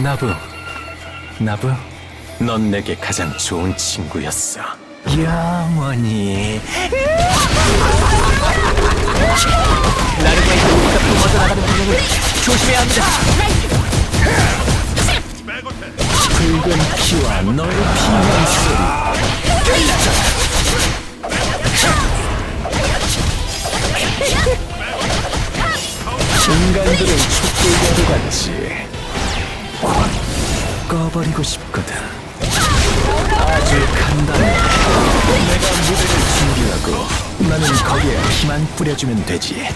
나부, 나부, 넌 내게 가장 좋은 친구였어. 영원히. 나르가의 용기가 뿜어져나가는 방향을 조심해야 합니다. 붉은 피와 너의 피난 소리. 인간들은 촛불과도 확 꺼버리고 싶거든. 아주 간단해. 내가 무대를 준비하고 나는 거기에 피만 뿌려주면 되지.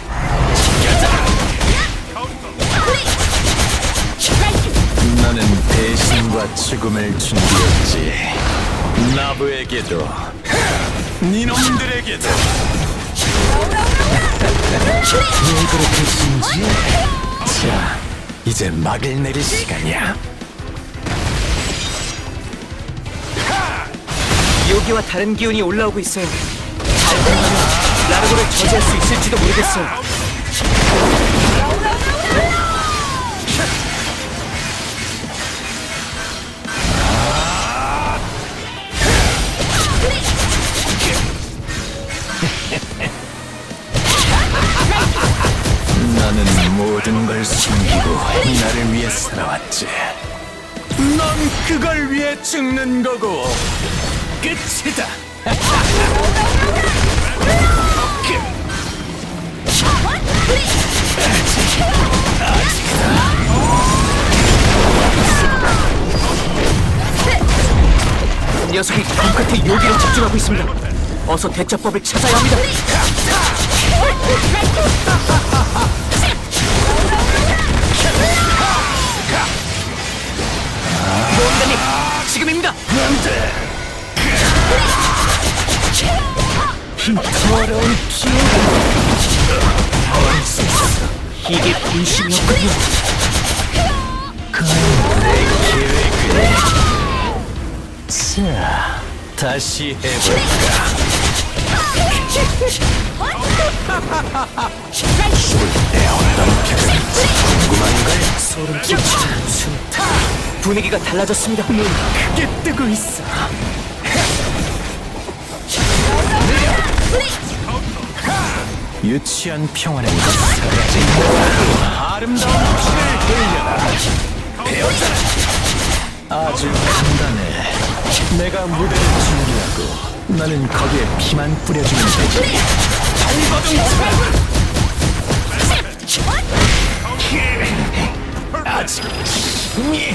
나는 배신과 죽음을 준비했지. 나부에게도, 니놈들에게도. 왜 그렇게 숨지? 자, 이제 막을 내릴 시간이야. 요기와 다른 기운이 올라오고 있어요. 잘 되면 라르고를 저지할 수 있을지도 모르겠어요. 나는 모든 걸 숨기고 나를 위해 살아왔지. 넌 그걸 위해 죽는 거고 끝이다. 녀석이 손끝에 요기를 집중하고 있습니다. 어서 대처법을 찾아야 합니다. 더러운 이게 분심이었군요. 자, 다시 해볼까? 소름 끼치는 춤타. 분위기가 달라졌습니다. 크게 뜨고 있어. 유치한 평화는 사라진다. 아름다운 피를 흘려라. 배웠잖아. 아주 간단해. 내가 무대를 준비하고 나는 거기에 피만 뿌려주면 되지. 발버둥 아직 힘이